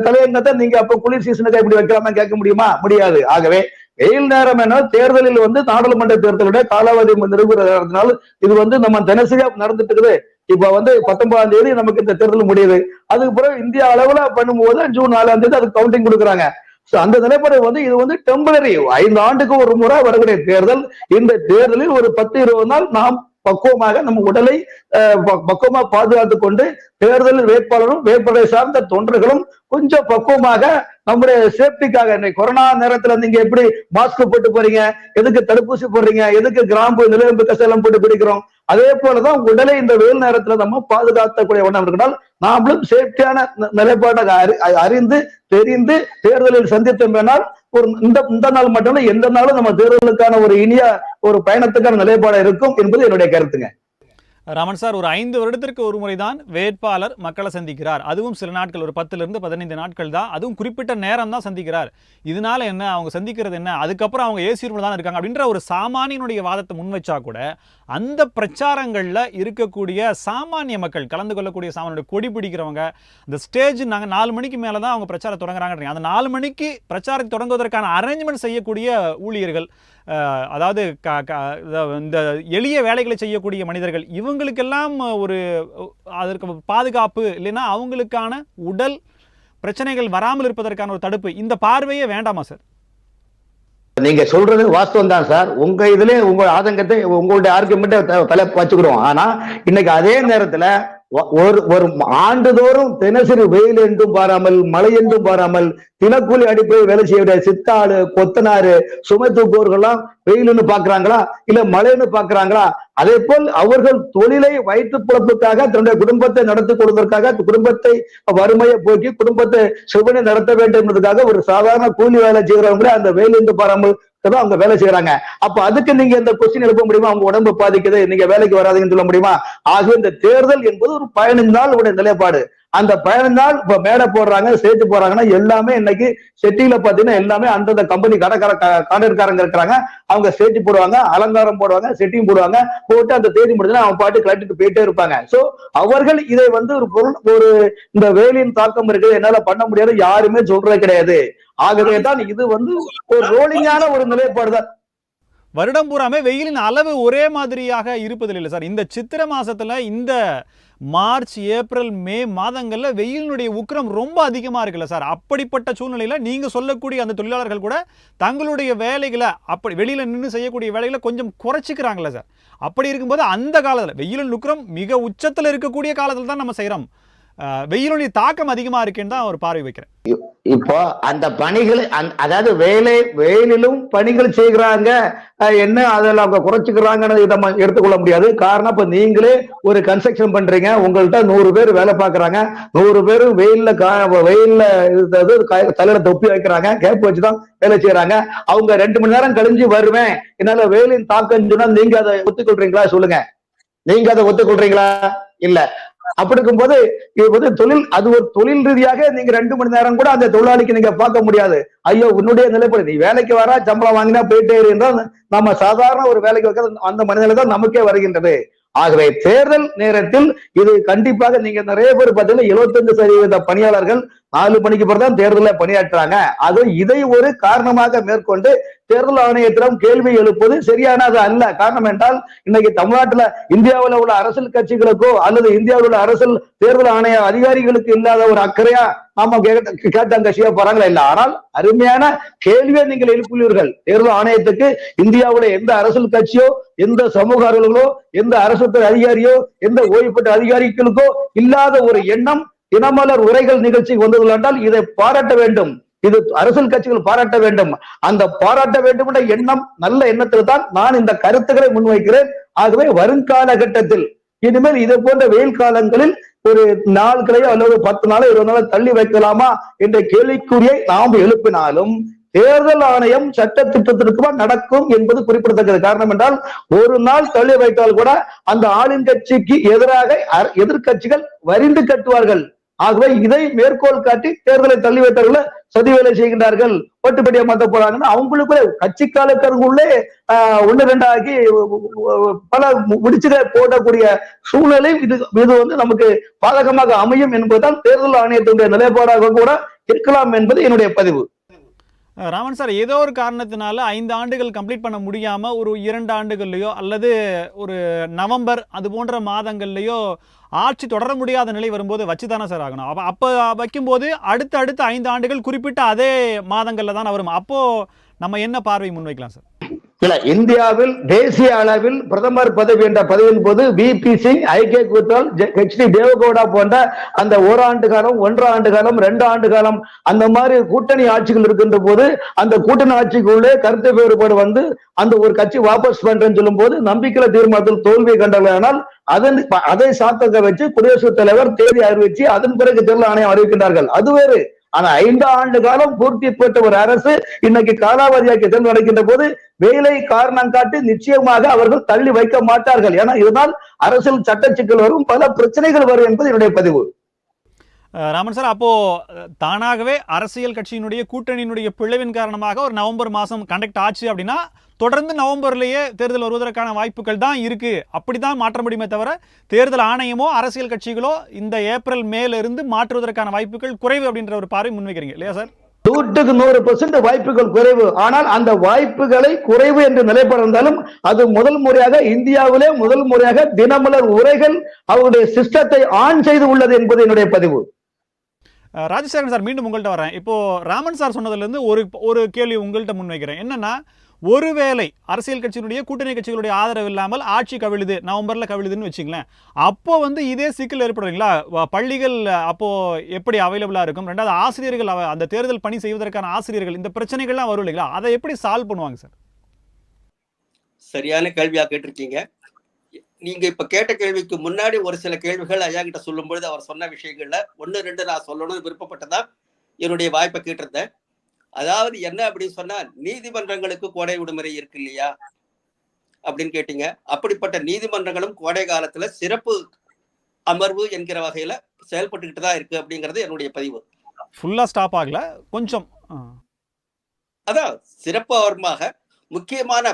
தலையங்கத்தை நீங்க அப்ப குளிர் சீசனுக்கு எப்படி வைக்கலாமா கேட்க முடியுமா? முடியாது. ஆகவே வெயில் நேரம் என்ன தேர்தலில் வந்து நாடாளுமன்ற தேர்தலுடைய காலாவதி நிறுவுறதுனால இது வந்து நம்ம தினசரியா நடந்துட்டு இருக்குது. இப்ப வந்து பத்தொன்பதாம் தேதி நமக்கு இந்த தேர்தல் முடியுது. அதுக்கு பிறகு இந்தியா அளவுல பண்ணும்போது ஜூன் நாலாம் தேதி அதுக்கு கவுண்டிங் கொடுக்குறாங்க. சோ அந்த நிலைப்பாடு வந்து இது வந்து டெம்பரரி ஐந்து ஆண்டுக்கு ஒரு முறை வரக்கூடிய தேர்தல். இந்த தேர்தலில் ஒரு பத்து இருபது நாள் நாம் பக்குவமாக நம்ம உடலை பக்குவமாக பாதுகாத்து கொண்டு தேர்தல் வேட்பாளரும் வேட்பாளரை சார்ந்த தொண்டர்களும் கொஞ்சம் பக்குவமாக நம்முடைய சேஃப்டிக்காக இன்னைக்கு கொரோனா நேரத்துல நீங்க எப்படி மாஸ்க் போட்டு போறீங்க? எதுக்கு தடுப்பூசி போடுறீங்க? எதுக்கு கிராம்பு நிலவேம்பு கசாயம் போட்டு பிடிக்கிறோம்? அதே போலதான் உடலை இந்த வெயில் நேரத்துல நம்ம பாதுகாத்தக்கூடிய வண்ணம் இருக்கனால் நாமளும் சேஃப்டியான நிலைப்பாட்டை அறி- அறிந்து தெரிந்து தேர்தலில் சந்தித்தோம்னால் ஒரு இந்த இந்த நாள் மட்டும் எந்த நாளும் நம்ம தேர்தலுக்கான ஒரு இனிய ஒரு பயணத்துக்கான நிலைப்பாடு இருக்கும் என்பது என்னுடைய கருத்துங்க. ரமன் சார் ஒரு ஐந்து வருடத்திற்கு ஒரு முறைதான் வேட்பாளர் மக்களை சந்திக்கிறார். அதுவும் சில நாட்கள் ஒரு பத்துலேருந்து பதினைந்து நாட்கள் தான். அதுவும் குறிப்பிட்ட நேரம் தான் சந்திக்கிறார். இதனால என்ன அவங்க சந்திக்கிறது என்ன அதுக்கப்புறம் அவங்க ஏசி ரூமில் தான் இருக்காங்க அப்படின்ற ஒரு சாமானியனுடைய வாதத்தை முன்வைச்சா கூட அந்த பிரச்சாரங்களில் இருக்கக்கூடிய சாமானிய மக்கள் கலந்து கொள்ளக்கூடிய சாமானிய கொடி பிடிக்கிறவங்க இந்த ஸ்டேஜ் நாங்கள் நாலு மணிக்கு மேலே தான் அவங்க பிரச்சாரம் தொடங்குறாங்க அந்த நாலு மணிக்கு பிரச்சாரத்தை தொடங்குவதற்கான அரேஞ்ச்மெண்ட் செய்யக்கூடிய ஊழியர்கள் அதாவது க- க- இந்த எளிய வேலைகளை செய்யக்கூடிய மனிதர்கள் இவங்களுக்கெல்லாம் ஒரு அதற்கு பாதுகாப்பு இல்லைன்னா அவங்களுக்கான உடல் பிரச்சனைகள் வராமல் இருப்பதற்கான ஒரு தடுப்பு. இந்த பார்வையே வேண்டாமா சார்? நீங்க சொல்றது வாஸ்தவம் தான் சார். உங்க இதுல உங்க ஆதங்கத்தை உங்களுடைய ஆர்குமெண்ட்டை தலை வச்சுக்கிறோம் ஆனா இன்னைக்கு அதே நேரத்துல ஒரு ஒரு ஆண்டுதோறும் தினசரி வெயில் என்றும் பாராமல் மழை என்றும் பாராமல் தினக்கூலி அடிப்படையில் வேலை செய்ய சித்தாளு கொத்தனாறு சுமை தூக்குவோர்கள்லாம் வெயில்னு பாக்குறாங்களா இல்ல மழைன்னு பாக்குறாங்களா அதே போல் அவர்கள் தொழிலை வயிற்று பிழப்புக்காக தன்னுடைய குடும்பத்தை நடத்தி கொள்வதற்காக குடும்பத்தை வறுமையை போக்கி குடும்பத்தை சிவனை நடத்த வேண்டும் என்பதற்காக ஒரு சாதாரண கூலி வேலை செய்கிறவங்க அந்த வெயில் என்று பாராமல் தான் அவங்க வேலை செய்யறாங்க அப்ப அதுக்கு நீங்க இந்த கொஸ்டின் எழுப்ப முடியுமா? அவங்க உடம்பு பாதிக்குது நீங்க வேலைக்கு வராதுன்னு சொல்ல முடியுமா? ஆகவே இந்த தேர்தல் என்பது ஒரு பயணின் நாள் உடைய நிலைப்பாடு. அந்த பயன்தான் இப்ப மேடை போடுறாங்க சேர்த்து போறாங்கன்னா எல்லாமே இன்னைக்கு செட்டியில பாத்தீங்கன்னா எல்லாமே அந்தந்த கம்பெனி கடைக்கார கான்ட்ராக்ட்காரங்க இருக்கிறாங்க. அவங்க சேர்த்து போடுவாங்க அலங்காரம் போடுவாங்க செட்டியும் போடுவாங்க. போட்டு அந்த தேதி முடிஞ்சா அவன் பாட்டு கலட்டிட்டு போயிட்டே இருப்பாங்க. சோ அவர்கள் இதை வந்து ஒரு பொருள் ஒரு இந்த வேலையின் தாக்கம் இருக்குது. என்னால பண்ண முடியாது யாருமே சொல்றது கிடையாது. ஆகவே தான் இது வந்து ஒரு ரோலிங்கான ஒரு நிலைப்பாடு தான். வருடம் பூராமே வெயிலின் அளவு ஒரே மாதிரியாக இருப்பதில்லை இல்லை சார். இந்த சித்திரை மாசத்துல இந்த மார்ச் ஏப்ரல் மே மாதங்களில் வெயிலினுடைய உக்கிரம் ரொம்ப அதிகமாக இருக்குல்ல சார். அப்படிப்பட்ட சூழ்நிலையில் நீங்கள் சொல்லக்கூடிய அந்த தொழிலாளர்கள் கூட தங்களுடைய வேலைகளை அப்படி வெளியில் நின்று செய்யக்கூடிய வேலைகளை கொஞ்சம் குறைச்சிக்கிறாங்களே சார். அப்படி இருக்கும்போது அந்த காலத்தில் வெயிலின் உக்கிரம் மிக உச்சத்தில் இருக்கக்கூடிய காலத்தில் தான் நம்ம செய்கிறோம் வெயிலுடைய தாக்கம் அதிகமா இருக்குன்னு தான் ஒரு பார்வை வைக்கிறேன். இப்போ அந்த பணிகள் அதாவது வேலை வெயிலிலும் பணிகள் செய்கிறாங்க என்ன அதில் அவங்க குறைச்சிக்கிறாங்கன்னு இதை நம்ம எடுத்துக்கொள்ள முடியாது. காரணம் இப்போ நீங்களே ஒரு கன்ஸ்ட்ரக்ஷன் பண்றீங்க உங்கள்கிட்ட நூறு பேர் வேலை பார்க்கறாங்க நூறு பேரும் வெயில்ல கா- வெயில்ல க- தலையில தொப்பி வைக்கிறாங்க கேப் வச்சுதான் வேலை செய்யறாங்க அவங்க ரெண்டு மணி நேரம் கழிஞ்சு வருவேன். என்னால வேலையின் தாக்கம் சொன்னா நீங்க அதை ஒத்துக்கொள்றீங்களா? சொல்லுங்க. நீங்க அதை ஒத்துக்கொள்றீங்களா? இல்ல. அப்படி இருக்கும்போது இது வந்து தொழில் அது ஒரு தொழில் ரீதியாக நீங்க ரெண்டு மணி நேரம் கூட அந்த தொழிலாளிக்கு நீங்க பார்க்க முடியாது. ஐயோ உன்னுடைய நிலைப்படி. நீ வேலைக்கு வர சம்பளம் வாங்கினா போயிட்டே இரு என்றால் நம்ம சாதாரண ஒரு வேலைக்கு வைக்க அந்த மனிதனில தான் நமக்கே வருகின்றது. ஆகவே தேர்தல் நேரத்தில் இது கண்டிப்பாக நீங்க நிறைய பேர் பார்த்தீங்கன்னா 75% சதவீத பணியாளர்கள் நாலு மணிக்கு பிறகு தான் தேர்தலில் பணியாற்றாங்க அது இதை ஒரு காரணமாக மேற்கொண்டு தேர்தல் ஆணையத்திடம் கேள்வி எழுப்பது சரியானது அல்ல. காரணம் என்றால் இன்னைக்கு தமிழ்நாட்டுல இந்தியாவில் உள்ள அரசியல் கட்சிகளுக்கோ அல்லது இந்தியாவில் உள்ள அரசியல் தேர்தல் ஆணைய அதிகாரிகளுக்கு இல்லாத ஒரு அக்கறையா நாம கேட்ட செய்ய போறாங்களா இல்ல? ஆனால் அருமையான கேள்வியை நீங்கள் எழுப்புவீர்கள் தேர்தல் ஆணையத்துக்கு இந்தியாவுடைய எந்த அரசியல் கட்சியோ எந்த சமூக அலுவலர்களோ எந்த அரசு அதிகாரியோ எந்த ஓய்வு பெற்ற அதிகாரிகளுக்கோ இல்லாத ஒரு எண்ணம் தினமலர் உரைகள் நிகழ்ச்சி வந்தது என்றால் இதை பாராட்ட வேண்டும். இது அரசியல் கட்சிகள் பாராட்ட வேண்டும். அந்த பாராட்ட வேண்டும் என்ற எண்ணம் நல்ல எண்ணத்தில் தான் நான் இந்த கருத்துக்களை முன்வைக்கிறேன். ஆகவே வருங்கால கட்டத்தில் இனிமேல் இது போன்ற வெயில் காலங்களில் ஒரு நாள்களையோ அல்லது பத்து நாளோ இருபது நாளோ தள்ளி வைக்கலாமா என்ற கேள்விக்குறியை நாம் எழுப்பினாலும் தேர்தல் ஆணையம் சட்ட திட்டத்திற்கு நடக்கும் என்பது குறிப்பிடத்தக்கது. காரணம் என்றால் ஒரு நாள் தள்ளி வைத்தால் கூட அந்த ஆளுங்கட்சிக்கு எதிராக எதிர்கட்சிகள் வரிந்து கட்டுவார்கள். ஆகவே இதை மேற்கோள் காட்டி தேர்தலை தள்ளி வைத்தவர்களை சதி வேலை செய்கின்றார்கள். ஓட்டுப்படியா மாத்த போறாங்கன்னா அவங்களுக்குள்ளே கட்சிக்காலுக்குள்ளே ஆஹ் ஒண்ணு ரெண்டாகி பல முடிச்சுகளை போடக்கூடிய சூழ்நிலை இது இது வந்து நமக்கு பாதகமாக அமையும் என்பதுதான் தேர்தல் ஆணையத்தினுடைய நிலைப்பாடாக கூட இருக்கலாம் என்பது என்னுடைய பதிவு. ராமன் சார் ஏதோ ஒரு காரணத்தினால ஐந்து ஆண்டுகள் கம்ப்ளீட் பண்ண முடியாம ஒரு இரண்டு ஆண்டுகள்லையோ அல்லது ஒரு நவம்பர் அது போன்ற மாதங்கள்லையோ ஆட்சி தொடர முடியாத நிலை வரும்போது வச்சு தானே சார் ஆகணும். அப்போ அப்போ வைக்கும்போது அடுத்த அடுத்த ஐந்து ஆண்டுகள் குறிப்பிட்ட அதே மாதங்களில் தான் வரும்? அப்போது நம்ம என்ன பார்வை முன்வைக்கலாம் சார்? இல்ல இந்தியாவில் தேசிய அளவில் பிரதமர் பதவி என்ற பதவியின் போது பி சிங் ஐக்கிய கூட்டால் ஹெச் டி தேவகவுடா போன்ற அந்த ஓராண்டு காலம் ஒன்றரை ஆண்டு காலம் ரெண்டு ஆண்டு காலம் அந்த மாதிரி கூட்டணி ஆட்சிகள் இருக்கின்ற போது அந்த கூட்டணி ஆட்சிக்குள்ளே கருத்து வேறுபாடு வந்து அந்த ஒரு கட்சி வாபஸ் பண்றேன்னு சொல்லும் போது நம்பிக்கையில தீர்மானத்தில் தோல்வி கண்டார்கள் அதன் அதை சாத்தக வச்சு குடியரசுத் தலைவர் தேதி அறிவிச்சு அதன் பிறகு தேர்தல் ஆணையம் அறிவிக்கின்றார்கள். அது வேறு. ஆனா ஐந்து ஆண்டு காலம் பூர்த்தி பெற்ற ஒரு அரசு இன்னைக்கு காலாவதியாக்கி தேர்ந்து நடக்கின்ற போது வேலை காரணம் காட்டி நிச்சயமாக அவர்கள் தள்ளி வைக்க மாட்டார்கள். ஏன்னா இதனால் அரசியல் சட்ட சிக்கல் வரும் பல பிரச்சனைகள் வரும் என்பது என்னுடைய பதிவு. ராமன் சார் அப்போ தானாகவே அரசியல் கட்சியினுடைய கூட்டணியினுடைய பிளவின் காரணமாக ஒரு நவம்பர் மாதம் கண்டக்ட் ஆச்சு அப்படின்னா தொடர்ந்து நவம்பர்லேயே தேர்தல் வருவதற்கான வாய்ப்புகள் தான் இருக்கு. அப்படிதான் மாற்ற முடியுமே தவிர தேர்தல் ஆணையமோ அரசியல் கட்சிகளோ இந்த ஏப்ரல் மேலிருந்து மாற்றுவதற்கான வாய்ப்புகள் குறைவு அப்படின்ற ஒரு பார்வை முன்வைக்கிறீங்க இல்லையா சார்? நூற்றுக்கு நூறு பெர்சென்ட் வாய்ப்புகள் குறைவு. ஆனால் அந்த வாய்ப்புகளை குறைவு என்று நிலைப்பாடு அது முதல் முறையாக இந்தியாவிலே முதல் முறையாக தினமலர் உரைகள் அவருடைய சிஸ்டத்தை ஆன் செய்து உள்ளது என்பது என்னுடைய பதிவு. ராஜசேகரன் சார் மீண்டும் உங்கள்கிட்ட வரேன். இப்போ ராமன் சார் சொன்னதுலேருந்து ஒரு ஒரு கேள்வி உங்கள்கிட்ட முன்வைக்கிறேன். என்னன்னா ஒருவேளை அரசியல் கட்சியினுடைய கூட்டணி கட்சிகளுடைய ஆதரவு இல்லாமல் ஆட்சி கவிழுது நவம்பர்ல கவிழுதுன்னு வச்சுங்களேன். அப்போ வந்து இதே சிக்கல் ஏற்படுறீங்களா? பள்ளிகள் அப்போ எப்படி அவைலபிளா இருக்கும்? ரெண்டாவது ஆசிரியர்கள் அவ- அந்த தேர்தல் பணி செய்வதற்கான ஆசிரியர்கள் இந்த பிரச்சனைகள்லாம் வரும் இல்லைங்களா? அதை எப்படி சால்வ் பண்ணுவாங்க சார்? சரியான கேள்வியாக கேட்டிருக்கீங்க. நீங்க இப்ப கேட்ட கேள்விக்கு முன்னாடி ஒரு சில கேள்விகள் ஐயா கிட்ட சொல்லும் பொழுது அவர் சொன்ன விஷயங்கள்ல ஒன்னு ரெண்டு நான் சொல்லணும்னு விருப்பப்பட்டதா என்னுடைய வாய்ப்பை கேட்டிருந்தேன். அதாவது என்ன அப்படின்னு சொன்னா நீதிமன்றங்களுக்கு கோடை விடுமுறை இருக்கு இல்லையா? அப்படின்னு கேட்டீங்க. அப்படிப்பட்ட நீதிமன்றங்களும் கோடை காலத்துல சிறப்பு அமர்வு என்கிற வகையில செயல்பட்டுக்கிட்டு தான் இருக்கு அப்படிங்கிறது என்னுடைய பதிவு. ஃபுல்லா ஸ்டாப் ஆகல. கொஞ்சம். அதான் சிறப்பு அமர்வாக முக்கியமான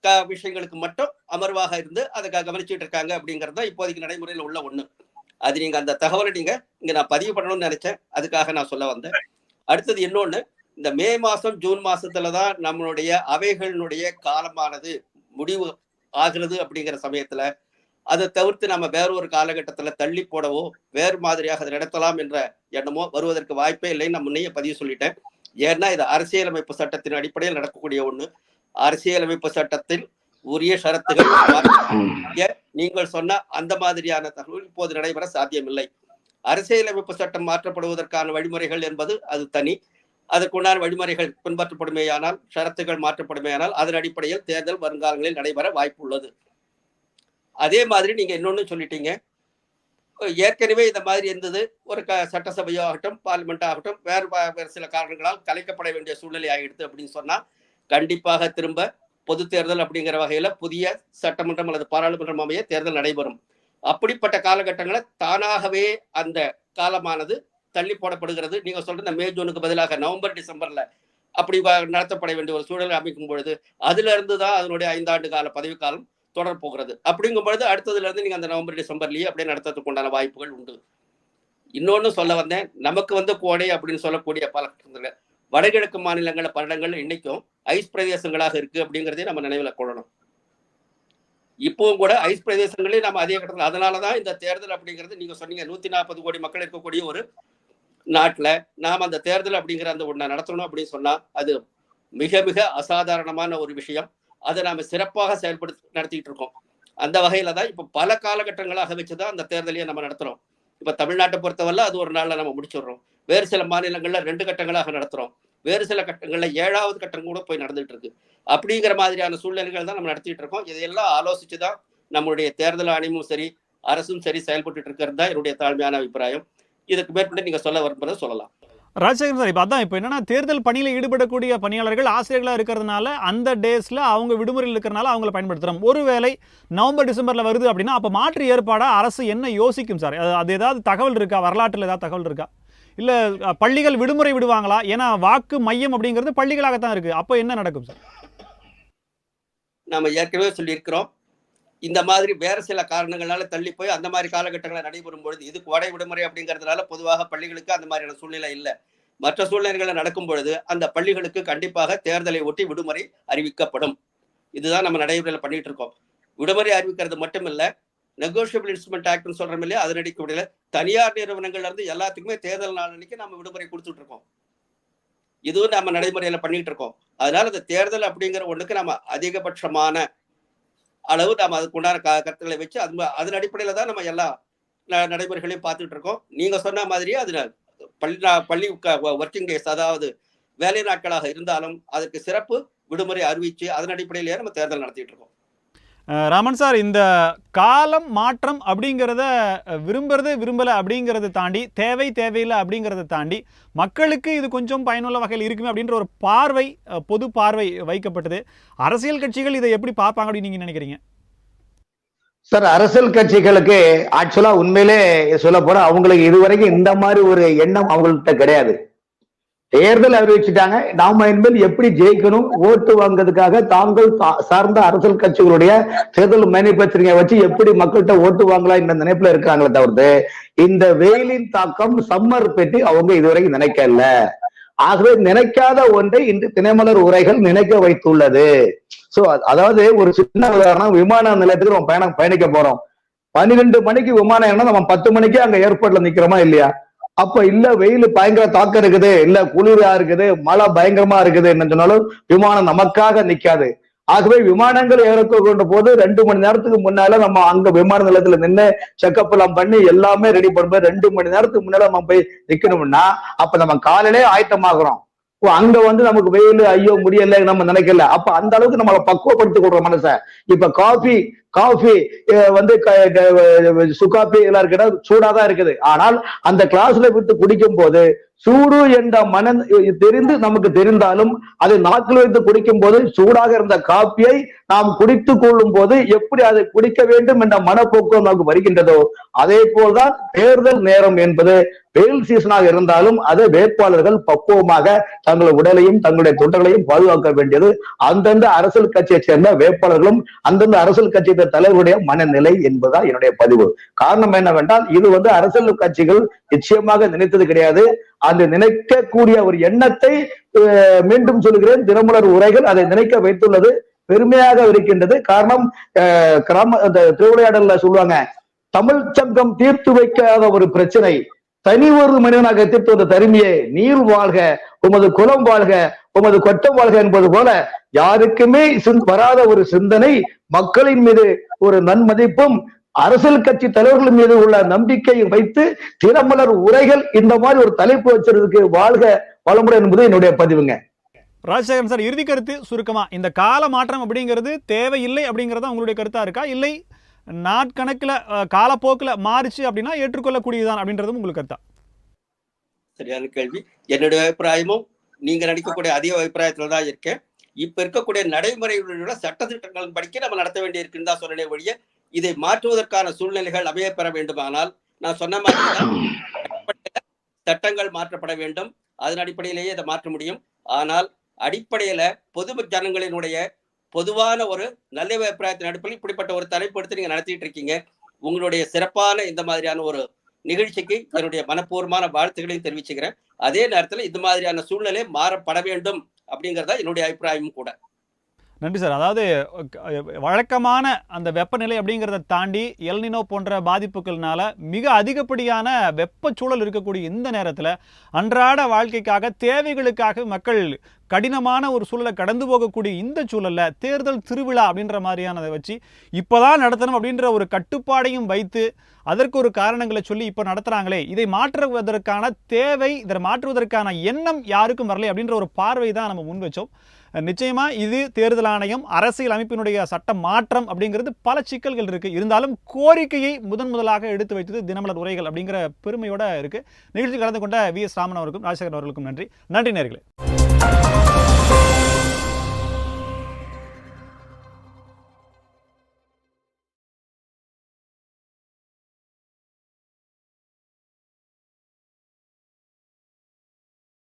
க- விஷயங்களுக்கு மட்டும் அமர்வாக இருந்து அதை க- கவனிச்சுட்டு இருக்காங்க அப்படிங்கிறது தான் இப்போதைக்கு நடைமுறையில் உள்ள ஒண்ணு. அது நீங்க அந்த தகவலை நீங்க இங்க நான் பதிவு பண்ணணும்னு நினைச்சேன். அதுக்காக நான் சொல்ல வந்தேன். அடுத்தது இன்னொன்னு இந்த மே மாசம் ஜூன் மாசத்துல தான் நம்மளுடைய அவைகளினுடைய காலமானது முடிவு ஆகிறது அப்படிங்கிற சமயத்துல அதை தவிர்த்து நம்ம வேற ஒரு காலகட்டத்துல தள்ளி போடவோ வேறு மாதிரியாக அதை நடத்தலாம் என்ற எண்ணமோ வருவதற்கு வாய்ப்பே இல்லைன்னு நான் முன்னையே பதிவு சொல்லிட்டேன். ஏன்னா இது அரசியலமைப்பு சட்டத்தின் அடிப்படையில் நடக்கக்கூடிய ஒண்ணு. அரசியலமைப்பு சட்டத்தில் உரிய ஷரத்துகள் நீங்கள் சொன்ன அந்த மாதிரியான தகவல் இப்போது நடைபெற சாத்தியமில்லை. அரசியலமைப்பு சட்டம் மாற்றப்படுவதற்கான வழிமுறைகள் என்பது அது தனி. அதற்குண்டான வழிமுறைகள் பின்பற்றப்படுமேயானால் ஷரத்துகள் மாற்றப்படுமேயானால் அதன் அடிப்படையில் தேர்தல் வருங்காலங்களில் நடைபெற வாய்ப்பு உள்ளது அதே மாதிரி நீங்க இன்னொன்னு சொல்லிட்டீங்க. ஏற்கனவே இந்த மாதிரி இருந்தது. ஒரு க சட்டசபையோ ஆகட்டும் பார்லிமெண்ட் ஆகட்டும் வேறு வேறு சில காரணங்களால் கலைக்கப்பட வேண்டிய சூழ்நிலை ஆகிடுது அப்படின்னு சொன்னா கண்டிப்பாக திரும்ப பொது தேர்தல் அப்படிங்கிற வகையில புதிய சட்டமன்றம் அல்லது பாராளுமன்றம் அமைய தேர்தல் நடைபெறும். அப்படிப்பட்ட காலகட்டங்களில் தானாகவே அந்த காலமானது தள்ளி போடப்படுகிறது. நீங்க சொல்ற இந்த மே ஜூனுக்கு பதிலாக நவம்பர் டிசம்பர்ல அப்படி நடத்தப்பட வேண்டிய ஒரு சூழலை அமைக்கும் பொழுது அதுல இருந்து தான் அதனுடைய ஐந்தாண்டு கால பதவிக்காலம் தொடர் போகிறது. அப்படிங்கும் பொழுது அடுத்ததுல இருந்து நீங்க அந்த நவம்பர் டிசம்பர்லயே அப்படியே நடத்துறதுக்கு உண்டான வாய்ப்புகள் உண்டு. இன்னொன்னு சொல்ல வந்தேன் நமக்கு வந்து கோடை அப்படின்னு சொல்லக்கூடிய பல வடகிழக்கு மாநிலங்கள பன்னெண்டங்கள் இன்னைக்கும் ஐஸ் பிரதேசங்களாக இருக்கு அப்படிங்கிறதே நம்ம நினைவுல கொள்ளணும். இப்பவும் கூட ஐஸ் பிரதேசங்களே நம்ம அதே கட்டத்தில் அதனாலதான் இந்த தேர்தல் அப்படிங்கிறது நீங்க சொன்னீங்க நூத்தி நாற்பது கோடி மக்கள் இருக்கக்கூடிய ஒரு நாட்டுல நாம் அந்த தேர்தல் அப்படிங்கிற அந்த ஒன்றை நடத்தணும் அப்படின்னு சொன்னா அது மிக மிக அசாதாரணமான ஒரு விஷயம். அதை நாம சிறப்பாக செயல்படுத்தி நடத்திட்டு இருக்கோம். அந்த வகையில தான் இப்போ பல காலகட்டங்களாக வச்சுதான் அந்த தேர்தலையே நம்ம நடத்துறோம். இப்ப தமிழ்நாட்டை பொறுத்தவரை அது ஒரு நாளில் நம்ம முடிச்சிடுறோம். வேறு சில மாநிலங்கள்ல ரெண்டு கட்டங்களாக நடத்துறோம். வேறு சில கட்டங்கள்ல ஏழாவது கட்டம் கூட போய் நடந்துட்டு இருக்கு. அப்படிங்கிற மாதிரியான சூழ்நிலைகள் தான் நம்ம நடத்திட்டு இருக்கோம். இதையெல்லாம் ஆலோசிச்சு தான் நம்மளுடைய தேர்தல் ஆணையமும் சரி அரசும் சரி செயல்பட்டு இருக்கிறது தான் என்னுடைய தாழ்மையான அபிப்பிராயம். இதுக்கு மேற்கொண்டு நீங்க சொல்ல விரும்புறதை சொல்லலாம். ராஜசேகரன் சார் இப்போ அதான் இப்போ என்னன்னா தேர்தல் பணியில் ஈடுபடக்கூடிய பணியாளர்கள் ஆசிரியர்களாக இருக்கிறதுனால அந்த டேஸில் அவங்க விடுமுறையில் இருக்கிறனால அவங்கள பயன்படுத்துகிறோம் ஒருவேளை நவம்பர் டிசம்பரில் வருது அப்படின்னா அப்போ மாற்று ஏற்பாடாக அரசு என்ன யோசிக்கும் சார்? அது அது ஏதாவது தகவல் இருக்கா? வரலாற்றில் ஏதாவது தகவல் இருக்கா? இல்லை பள்ளிகள் விடுமுறை விடுவாங்களா? ஏன்னா வாக்கு மையம் அப்படிங்கிறது பள்ளிகளாகத்தான் இருக்குது அப்போ என்ன நடக்கும் சார்? நாம் ஏற்கனவே சொல்லியிருக்கிறோம். இந்த மாதிரி வேறு சில காரணங்களால தள்ளி போய் அந்த மாதிரி காலகட்டங்களை நடைபெறும் பொழுது இது கோடை விடுமுறை அப்படிங்கிறதுனால பொதுவாக பள்ளிகளுக்கு அந்த மாதிரியான சூழ்நிலை இல்லை. மற்ற சூழ்நிலைகளில் நடக்கும் பொழுது அந்த பள்ளிகளுக்கு கண்டிப்பாக தேர்தலை ஒட்டி விடுமுறை அறிவிக்கப்படும். இதுதான் நம்ம நடைமுறையில் பண்ணிட்டு இருக்கோம். விடுமுறை அறிவிக்கிறது மட்டுமில்லை நெகோஷியபிள் இன்ஸ்ட்ருமெண்ட் ஆக்ட்னு சொல்றோம் இல்லையா? அதன் அடிப்படையில் தனியார் நிறுவனங்கள்ல இருந்து எல்லாத்துக்குமே தேர்தல் நாள் அன்னைக்கு நம்ம விடுமுறை கொடுத்துட்டு இருக்கோம். இதுவும் நம்ம நடைமுறையில பண்ணிட்டு இருக்கோம். அதனால இந்த தேர்தல் அப்படிங்கிற ஒண்ணுக்கு நம்ம அதிகபட்சமான அளவு நாம் அதுக்குண்டான க கருத்துக்களை வச்சு அது அதன் அடிப்படையில தான் நம்ம எல்லா ந- நடைமுறைகளையும் பார்த்துட்டு இருக்கோம். நீங்க சொன்ன மாதிரியே அது பள்ளி நா- பள்ளி ஒர்க்கிங் டேஸ் அதாவது வேலை நாட்களாக இருந்தாலும் அதுக்கு சிறப்பு விடுமுறை அறிவிச்சு அதன் அடிப்படையிலேயே நம்ம தேர்தல் நடத்திட்டு இருக்கோம். ராமன் சார் இந்த காலம் மாற்றம் அப்படிங்கிறத விரும்புறது விரும்பலை அப்படிங்கிறத தாண்டி தேவை தேவையில்லை அப்படிங்கிறத தாண்டி மக்களுக்கு இது கொஞ்சம் பயனுள்ள வகையில் இருக்குமே அப்படின்ற ஒரு பார்வை பொது பார்வை வைக்கப்பட்டது. அரசியல் கட்சிகள் இதை எப்படி பார்ப்பாங்க அப்படின்னு நீங்கள் நினைக்கிறீங்க? சார் அரசியல் கட்சிகளுக்கு ஆக்சுவலா உண்மையிலே சொல்ல போனா அவங்களுக்கு இதுவரைக்கும் இந்த மாதிரி ஒரு எண்ணம் அவங்கள்ட்ட கிடையாது. தேர்தல் அறிவிச்சுட்டாங்க. நாம என்பது எப்படி ஜெயிக்கணும்? ஓட்டு வாங்குறதுக்காக தாங்கள் சார்ந்த அரசியல் கட்சிகளுடைய தேர்தல் மேனுபேக்சரிங்கை வச்சு எப்படி மக்கள்கிட்ட ஓட்டு வாங்கலாம் என்ற நினைப்புல இருக்காங்களே தவிர்த்து இந்த வெயிலின் தாக்கம் சம்மர் பற்றி அவங்க இதுவரைக்கும் நினைக்கல. ஆகவே நினைக்காத ஒன்றை இன்று தினமலர் உரைகள் நினைக்க வைத்துள்ளது. சோ அதாவது ஒரு சின்ன உதாரணம் விமான நிலையத்துக்கு நம்ம பயணம் பயணிக்க போறோம். பன்னிரெண்டு மணிக்கு விமானம் ஏன்னா நம்ம பத்து மணிக்கு அங்க ஏர்போர்ட்ல நிக்கிறோமா இல்லையா? அப்ப இல்ல வெயில் பயங்கர தாக்கம் இருக்குது இல்ல குளிரா இருக்குது மழை பயங்கரமா இருக்குது என்ன சொன்னாலும் விமானம் நமக்காக நிக்காது. ஆகவே விமானங்கள் ஏறக்க கொண்ட போது ரெண்டு மணி நேரத்துக்கு முன்னால நம்ம அங்க விமான நிலையத்துல நின்று செக்அப் எல்லாம் பண்ணி எல்லாமே ரெடி பண்ணும்போது ரெண்டு மணி நேரத்துக்கு முன்னால நம்ம போய் நிக்கணும்னா அப்ப நம்ம காலையிலே ஆயத்தமாகறோம். ஓ, அங்க வந்து நமக்கு வெயில் ஐயோ முடியல நம்ம நினைக்கல. அப்ப அந்த அளவுக்கு நம்மளை பக்குவப்படுத்தி கொடுற மனச. இப்ப காஃபி காஃபி வந்து சுகாப்பி எல்லாம் இருக்குன்னா சூடா தான் இருக்குது. ஆனால் அந்த கிளாஸ்ல விட்டு குடிக்கும் போது சூடு என்ற மன தெரிந்து நமக்கு தெரிந்தாலும் அதை நாக்கில் வைத்து குடிக்கும் போது சூடாக இருந்த காப்பியை நாம் குடித்து கொள்ளும் போது எப்படி அதை குடிக்க வேண்டும் என்ற மனப்போக்கம் நமக்கு வருகின்றதோ அதே போல்தான் தேர்தல் நேரம் என்பது வெயில் சீசனாக இருந்தாலும் அது வேட்பாளர்கள் பக்குவமாக தங்கள் உடலையும் தங்களுடைய தொண்டர்களையும் பாதுகாக்க வேண்டியது. அந்தந்த அரசியல் கட்சியை சேர்ந்த வேட்பாளர்களும் அந்தந்த அரசியல் கட்சியை இந்த தலைவருடைய மனநிலை என்பதா என்னுடைய பதிவு. காரணம் என்னவென்றால் இது வந்து அரசியல் கட்சிகள் நிச்சயமாக நினைத்தது கிடையாது. அந்த நினைக்கக்கூடிய ஒரு எண்ணத்தை மீண்டும் சொல்கிறேன் தினமலர் உரைகள் அதை நினைக்க வைத்துள்ளது. பெருமையாக இருக்கின்றது. காரணம் கிராம அந்த திருவிளையாடல்ல சொல்லுவாங்க தமிழ் சங்கம் தீர்த்து வைக்காத ஒரு பிரச்சனை தனி ஒரு மனிதனாக தீர்த்து வந்த தருமையே நீர் வாழ்க உமது குலம் வாழ்க உமது கொட்டம் வாழ்க என்பது போல யாருக்குமே வராத ஒரு சிந்தனை மக்களின் மீது ஒரு நன்மதிப்பும் அரசியல் கட்சி தலைவர்கள் மீது உள்ள நம்பிக்கையை வைத்து திறமலர் உரைகள் இந்த மாதிரி ஒரு தலைப்பு வச்சிருக்கிறதுக்கு வாழ்க வளமுடன் என்பது என்னுடைய பதிவுங்க. ராஜசேகரன் சார் இறுதி கருத்து சுருக்கமா இந்த கால மாற்றம் அப்படிங்கிறது தேவையில்லை அப்படிங்கிறதா உங்களுடைய கருத்தா இருக்கா? இல்லை நாட்கணக்கில் காலப்போக்கில் மாறிச்சு அப்படின்னா ஏற்றுக்கொள்ளக்கூடியதுதான் அப்படின்றதும் உங்களுக்கு கருத்தா? சரியான கேள்வி. என்னுடைய அபிப்பிராயமும் நீங்க நடிக்கக்கூடிய அதே அபிப்பிராயத்துல தான் இருக்கேன். இப்ப இருக்கக்கூடிய நடைமுறைகளுடைய சட்டத்திட்டங்கள் படிக்க நம்ம நடத்த வேண்டி இருக்குன்னு தான் சொன்னே ஒழிய இதை மாற்றுவதற்கான சூழ்நிலைகள் அமைய பெற வேண்டுமானால் நான் சொன்ன மாதிரி தான் சட்டங்கள் மாற்றப்பட வேண்டும். அதன் அடிப்படையிலேயே இதை மாற்ற முடியும். ஆனால் அடிப்படையில பொது ஜனங்களினுடைய பொதுவான ஒரு நல்ல அபிப்பிராயத்தின் அடிப்படையில் இப்படிப்பட்ட ஒரு தலைப்பு எடுத்து நீங்க நடத்திட்டு இருக்கீங்க. உங்களுடைய சிறப்பான இந்த மாதிரியான ஒரு நிகழ்ச்சிக்கு என்னுடைய மனப்பூர்வமான வாழ்த்துக்களையும் தெரிவிச்சுக்கிறேன். அதே நேரத்துல இது மாதிரியான சூழ்நிலை மாறப்பட வேண்டும் அப்படிங்கறதா என்னுடைய அபிப்பிராயமும் கூட. நன்றி சார். அதாவது வழக்கமான அந்த வெப்பநிலை அப்படிங்கிறத தாண்டி எல்னினோ போன்ற பாதிப்புகள்னால மிக அதிகப்படியான வெப்பச்சூழல் இருக்கக்கூடிய இந்த நேரத்தில் அன்றாட வாழ்க்கைக்காக தேவைகளுக்காக மக்கள் கடினமான ஒரு சூழலை கடந்து போகக்கூடிய இந்த சூழலில் தேர்தல் திருவிழா அப்படின்ற மாதிரியானதை வச்சு இப்போ தான் நடத்தணும் அப்படின்ற ஒரு கட்டுப்பாடையும் வைத்து அதற்கு ஒரு காரணங்களை சொல்லி இப்போ நடத்துகிறாங்களே இதை மாற்றுவதற்கான தேவை இதை மாற்றுவதற்கான எண்ணம் யாருக்கும் வரலை அப்படின்ற ஒரு பார்வை தான் நம்ம முன் வச்சோம். நிச்சயமா இது தேர்தல் ஆணையம் அரசியல் அமைப்பினுடைய சட்ட மாற்றம் அப்படிங்கிறது பல சிக்கல்கள் இருக்கு. இருந்தாலும் கோரிக்கையை முதன் முதலாக எடுத்து வைத்தது தினமலர் உரைகள் அப்படிங்கிற பெருமையோட இருக்குது நிகழ்ச்சி கலந்து கொண்ட வி எஸ் ராமன் அவருக்கும் ராஜசேகர் அவர்களுக்கும் நன்றி. நன்றி நேர்களே.